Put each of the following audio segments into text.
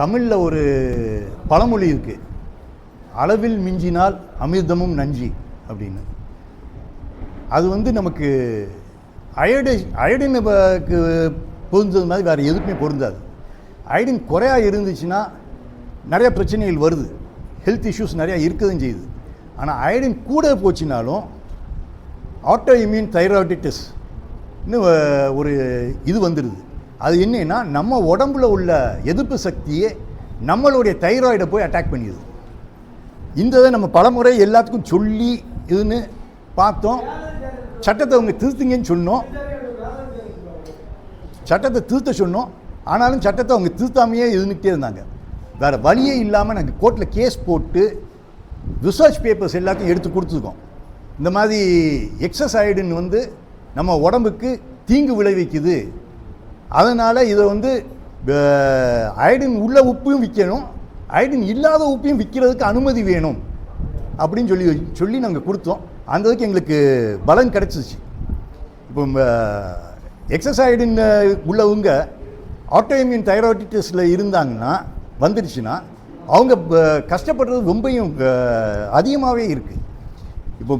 தமிழில் ஒரு பழமொழி இருக்குது அளவில் மிஞ்சினால் அமிர்தமும் நஞ்சி அப்படின்னு. அது வந்து நமக்கு அயோடி அயோடினுக்கு பொருந்தது மாதிரி வேறு எதுக்குமே பொருந்தாது. அயோடின் குறையாக இருந்துச்சுன்னா நிறைய பிரச்சனைகள் வருது. ஹெல்த் இஷ்யூஸ் நிறையா இருக்கதும் செய்யுது. ஆனால் அயோடின் கூட போச்சுனாலும் ஆட்டோ இம்யூன் தைராய்டிட்டிஸ் ஒரு இது வந்துடுது அது என்னென்னா நம்ம உடம்புல உள்ள எதிர்ப்பு சக்தியே நம்மளுடைய தைராய்டை போய் அட்டாக் பண்ணிடுது. இந்த இதை நம்ம பலமுறை எல்லாத்துக்கும் சொல்லி இதுன்னு பார்த்தோம். சட்டத்தை அவங்க திருத்துங்கன்னு சொன்னோம். சட்டத்தை திருத்த சொன்னோம். ஆனாலும் சட்டத்தை அவங்க திருத்தாமையே இருந்துகிட்டே இருந்தாங்க. வேறு வழியே இல்லாமல் நாங்கள் கோர்ட்டில் கேஸ் போட்டு ரிசர்ச் பேப்பர்ஸ் எல்லாத்தையும் எடுத்து கொடுத்துருக்கோம். இந்த மாதிரி எக்ஸசைடுன்னு வந்து நம்ம உடம்புக்கு தீங்கு விளைவிக்குது. அதனால் இதை வந்து அயடின் உள்ள உப்பையும் விற்கணும் அயடின் இல்லாத உப்பையும் விற்கிறதுக்கு அனுமதி வேணும். அப்படின்னு சொல்லி சொல்லி நாங்கள் கொடுத்தோம். அந்த இதுக்கு எங்களுக்கு பலன் கிடச்சிச்சு. இப்போ எக்ஸசைடின் உள்ளவங்க ஆட்டோஇம்யூன் தைராய்டிட்டிஸில் இருந்தாங்கன்னா வந்துடுச்சுன்னா அவங்க கஷ்டப்படுறது ரொம்பையும் அதிகமாகவே இருக்குது இப்போ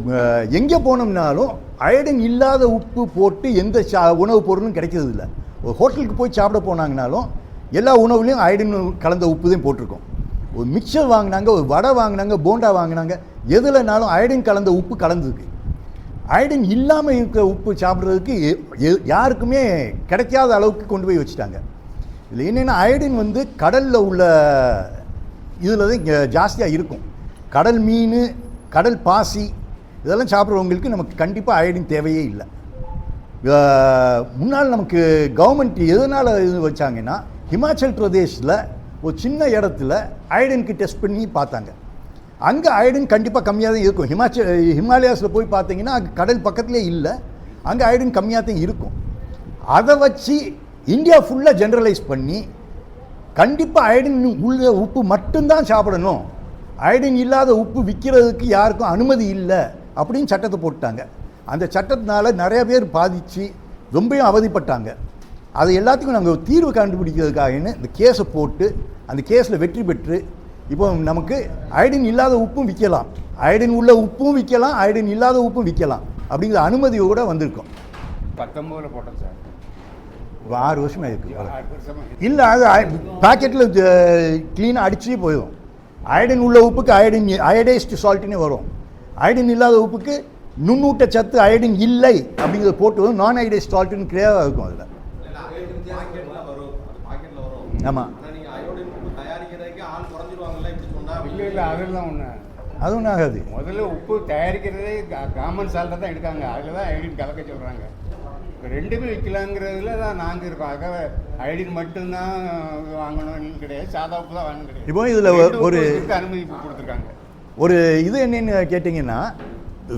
எங்கே போனோம்னாலும் அயடின் இல்லாத உப்பு போட்டு எந்த சா உணவுப் பொருளும் கிடைக்கிறது இல்லை ஒரு ஹோட்டலுக்கு போய் சாப்பிட போனாங்கனாலும் எல்லா உணவுலையும் அயடின் கலந்த உப்பு தான் போட்டிருக்கோம். ஒரு மிக்சர் வாங்கினாங்க ஒரு வடை வாங்கினாங்க போண்டா வாங்கினாங்க. எதுலனாலும் அயடின் கலந்த உப்பு கலந்துருக்கு அயடின் இல்லாமல் இருக்கிற உப்பு சாப்பிட்றதுக்கு எ- எ- யாருக்குமே கிடைக்காத அளவுக்கு கொண்டு போய் வச்சுட்டாங்க. இதில் என்னென்னா அயடின் வந்து கடலில் உள்ள இதில் தான் இங்கே ஜாஸ்தியாக இருக்கும். கடல் மீன் கடல் பாசி இதெல்லாம் சாப்பிட்றவங்களுக்கு நமக்கு கண்டிப்பாக அயடின் தேவையே இல்லை. முன்னால் நமக்கு கவர்மெண்ட் எதனால் இது வச்சாங்கன்னா ஹிமாச்சல் பிரதேஷில் ஒரு சின்ன இடத்துல அயடினுக்கு டெஸ்ட் பண்ணி பார்த்தாங்க. அங்கே அயடின் கண்டிப்பாக கம்மியாக தான் இருக்கும். ஹிமாச்சல் ஹிமாலயாஸில் போய் பார்த்தீங்கன்னா அங்கே கடல் பக்கத்துலேயே இல்லை. அங்கே அயடின் கம்மியாக தான் இருக்கும். அதை வச்சு இந்தியா ஃபுல்லாக ஜென்ரலைஸ் பண்ணி கண்டிப்பாக அயடின் உள்ள உப்பு மட்டும்தான் சாப்பிடணும். அயடின் இல்லாத உப்பு விற்கிறதுக்கு யாருக்கும் அனுமதி இல்லை அப்படின்னு சட்டத்தை போட்டாங்க அந்த சட்டத்தினால நிறைய பேர் பாதித்து ரொம்பவும் அவதிப்பட்டாங்க. அது எல்லாத்துக்கும் நாங்கள் தீர்வு கண்டுபிடிக்கிறதுக்காகன்னு இந்த கேஸை போட்டு அந்த கேஸில் வெற்றி பெற்று இப்போ நமக்கு அயடின் இல்லாத உப்பும் விற்கலாம். அயடின் உள்ள உப்பும் விற்கலாம் அயடின் இல்லாத உப்பும் விற்கலாம் அப்படிங்கிற அனுமதியோட வந்திருக்கோம். பத்தொம்போதில் போட்டோம் சார். ஆறு வருஷமாக வருஷமா இல்லை அது பாக்கெட்டில் க்ளீனாக அடிச்சே போயிடும். அயடின் உள்ள உப்புக்கு அயடின் அயடைஸ்டு சால்ட்டுனே வரும். அயடின் இல்லாத உப்புக்கு நுண்ணூட்ட சத்து அயடின் இல்லை அப்படிங்கிறத போட்டு நான் அயடைஸ்ட் சால்ட்டுன்னு கிளியராக இருக்கும் அதில். பாக்கெட்ல வரும். அது பாக்கெட்ல வரும். ஆமாம் ஆனா நீங்க அயோடின் உப்பு தயாரிக்கிறதுக்கு ஆள் குறைஞ்சிருவாங்கல்ல இப்படி சொன்னா? இல்லை இல்லை அதெல்லாம் ஒன்று அதுவும் ஆகாது. முதல்ல உப்பு தயாரிக்கிறதே காமன் சால்ட்டை தான் எடுக்காங்க. அதில் தான் ஐடின் கலக்க சொல்கிறாங்க இப்போ ரெண்டுமே விற்கலாங்கிறதுல தான் நாங்கள் இருக்கோம். அதுக்காக ஐடின் மட்டும்தான் வாங்கணும்னு கிடையாது. சாதா உப்பு தான் வாங்கணும் கிடையாது. இப்போ இதுல ஒரு- அனுமதி கொடுத்துருக்காங்க. ஒரு இது என்னன்னு கேட்டிங்கன்னா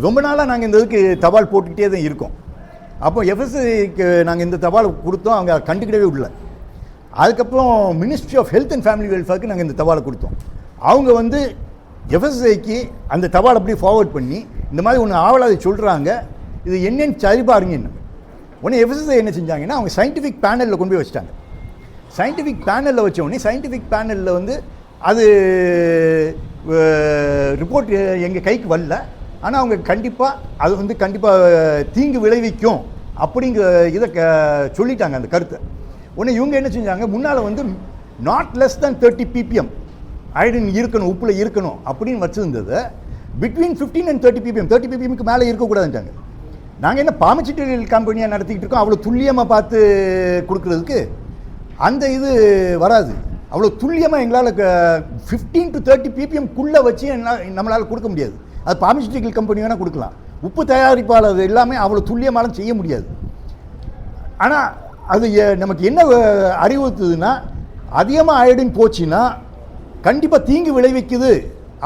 ரொம்ப நாளாக நாங்கள் இந்த இதுக்கு தபால் போட்டுக்கிட்டே தான் இருக்கோம். அப்போ எஃப்எஸ்சிக்கு நாங்கள் இந்த தபால் கொடுத்தோம் அவங்க கண்டுக்கிடவே விடல அதுக்கப்புறம் ministry of health and family வெல்ஃபேருக்கு நாங்கள் இந்த தபாலை கொடுத்தோம். அவங்க வந்து எஃப்எஸ்ஐக்கு அந்த தபால் அப்படியே ஃபார்வர்ட் பண்ணி இந்த மாதிரி ஒன்று ஆவலாதை சொல்கிறாங்க இது என்னன்னு சரி பாருங்கன்னு உடனே எஃப்எஸ்ஐ என்ன செஞ்சாங்கன்னா அவங்க சயின்டிஃபிக் பேனலில் கொண்டு போய் வச்சிட்டாங்க. சயின்டிஃபிக் பேனலில் வச்ச உடனே சயின்டிஃபிக் பேனலில் வந்து அது ரிப்போர்ட் எங்கள் கைக்கு வரல. ஆனால் அவங்க கண்டிப்பாக அது வந்து கண்டிப்பாக தீங்கு விளைவிக்கும் அப்படிங்கிற இதை க சொல்லிட்டாங்க அந்த கருத்தை. உடனே இவங்க என்ன செஞ்சாங்க? முன்னால் வந்து not less than thirty PPM iodine இருக்கணும் உப்பில் இருக்கணும் அப்படின்னு வச்சுருந்தது between fifteen and thirty PPM thirty பிபிஎம்க்கு மேலே இருக்கக்கூடாதுன்ட்டாங்க. நாங்கள் என்ன பார்மசிட்டிக்கல் கம்பெனியாக நடத்திக்கிட்டு இருக்கோம்? அவ்வளோ துல்லியமாக பார்த்து கொடுக்குறதுக்கு அந்த இது வராது. அவ்வளோ துல்லியமாக எங்களால் ஃபிஃப்டீன் டு தேர்ட்டி பிபிஎம்குள்ளே வச்சு என்னால் நம்மளால் கொடுக்க முடியாது. அது பார்மசிட்டிக்கல் கம்பெனி வேணால் கொடுக்கலாம். உப்பு தயாரிப்பாளர் எல்லாமே அவ்வளோ துல்லியமாலாம் செய்ய முடியாது. ஆனால் அது நமக்கு என்ன அறிவுறுத்துதுன்னா அதிகமாக அயோடின் போச்சுன்னா கண்டிப்பாக தீங்கு விளைவிக்குது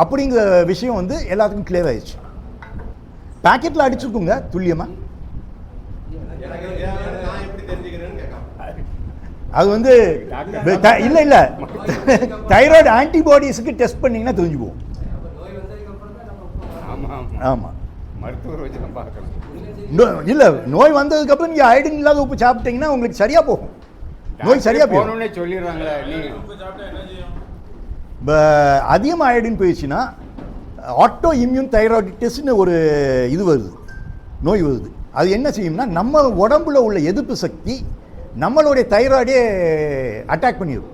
அப்படிங்கிற விஷயம் வந்து எல்லாத்துக்கும் கிளியர் ஆயிடுச்சு. பேக்கெட்டில் அடிச்சிருக்குங்க துல்லியமாக அது வந்து இல்ல இல்ல. தைராய்டு ஆன்டிபாடிஸுக்கு டெஸ்ட் பண்ணீங்கன்னா தெரிஞ்சு போகும் ஆமாம் மருத்துவர் இல்ல நோய் வந்ததுக்கப்புறம் நீங்கள் அயடின் இல்லாத உப்பு சாப்பிட்டீங்கன்னா உங்களுக்கு சரியா போகும். நோய் சரியாக போனோடனே சொல்லிடுறாங்களே இப்போ அதிகமாக அயோடின் போயிடுச்சுன்னா ஆட்டோ இம்யூன் தைராய்டிட்டிஸ்னு ஒரு இது வருது. நோய் வருது. அது என்ன செய்யும்னா நம்ம உடம்புல உள்ள எதிர்ப்பு சக்தி நம்மளுடைய தைராய்டே அட்டாக் பண்ணிடும்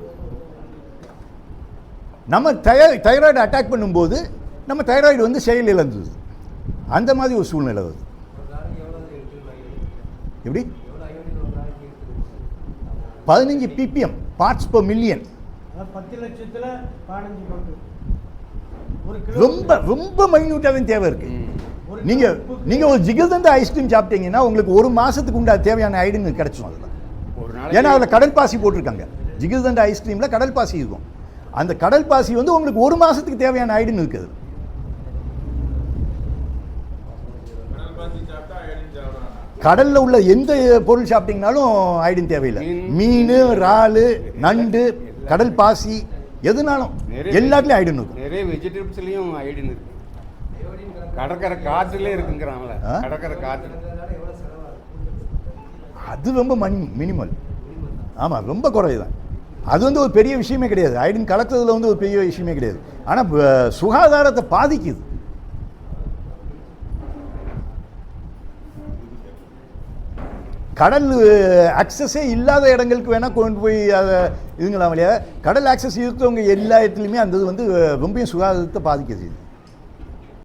நம்ம தய தைராய்டு அட்டாக் பண்ணும்போது நம்ம தைராய்டு வந்து செயல் இழந்தது அந்த மாதிரி ஒரு சூழ்நிலை வருது. எப்படி? பதினஞ்சு பிபிஎம் பார்ட்ஸ் per மில்லியன் அதாவது பத்து லட்சத்துல பதினஞ்சு பங்கு. ஒரு கிலோ ரொம்ப ரொம்ப மைன்யூட்டாக தேவை இருக்கு. நீங்க நீங்க ஒரு ஜிகிர்தண்ட ஐஸ்கிரீம் சாப்பிட்டீங்கன்னா உங்களுக்கு ஒரு மாசத்துக்கு உண்டா தேவையான ஐடின் கிடைச்சிடும் அதில். ஏன்னா அதில் கடல் பாசி போட்டிருக்காங்க. ஜிகிர்தண்ட ஐஸ்கிரீம்ல கடல் பாசி இருக்கும். அந்த கடல் பாசி வந்து உங்களுக்கு ஒரு மாசத்துக்கு தேவையான ஐடின் இருக்குது. ஐடின் கடல்ல உள்ள எந்த பொருள் சாப்பிட்டீங்கனாலும் ஐடின் தேவையில்லை. மீன், இறாலு நண்டு கடல் பாசி எதுனாலும் எல்லாத்துலயும் ஐடின் இருக்கும். நிறைய வெஜிடபிள்ஸ்லயும் அயோடின் இருக்கு. கடற்கரை காற்றுல இருக்குங்கிறாங்களே? கடற்கரை காற்று. அது ரொம்ப மணி மினிமல் ஆமாம் ரொம்ப குறைவுதான். அது வந்து ஒரு பெரிய விஷயமே கிடையாது. ஐடின் கலக்கிறதுல வந்து ஒரு பெரிய விஷயமே கிடையாது. ஆனால் சுகாதாரத்தை பாதிக்குது. கடல் அக்சஸே இல்லாத இடங்களுக்கு வேணால் கொண்டு போய் அதை இதுங்களாம் இல்லையா கடல் ஆக்சஸ் இருக்கிறவங்க எல்லா இடத்துலையுமே அந்த இது வந்து ரொம்பவும் சுகாதாரத்தை பாதிக்குது.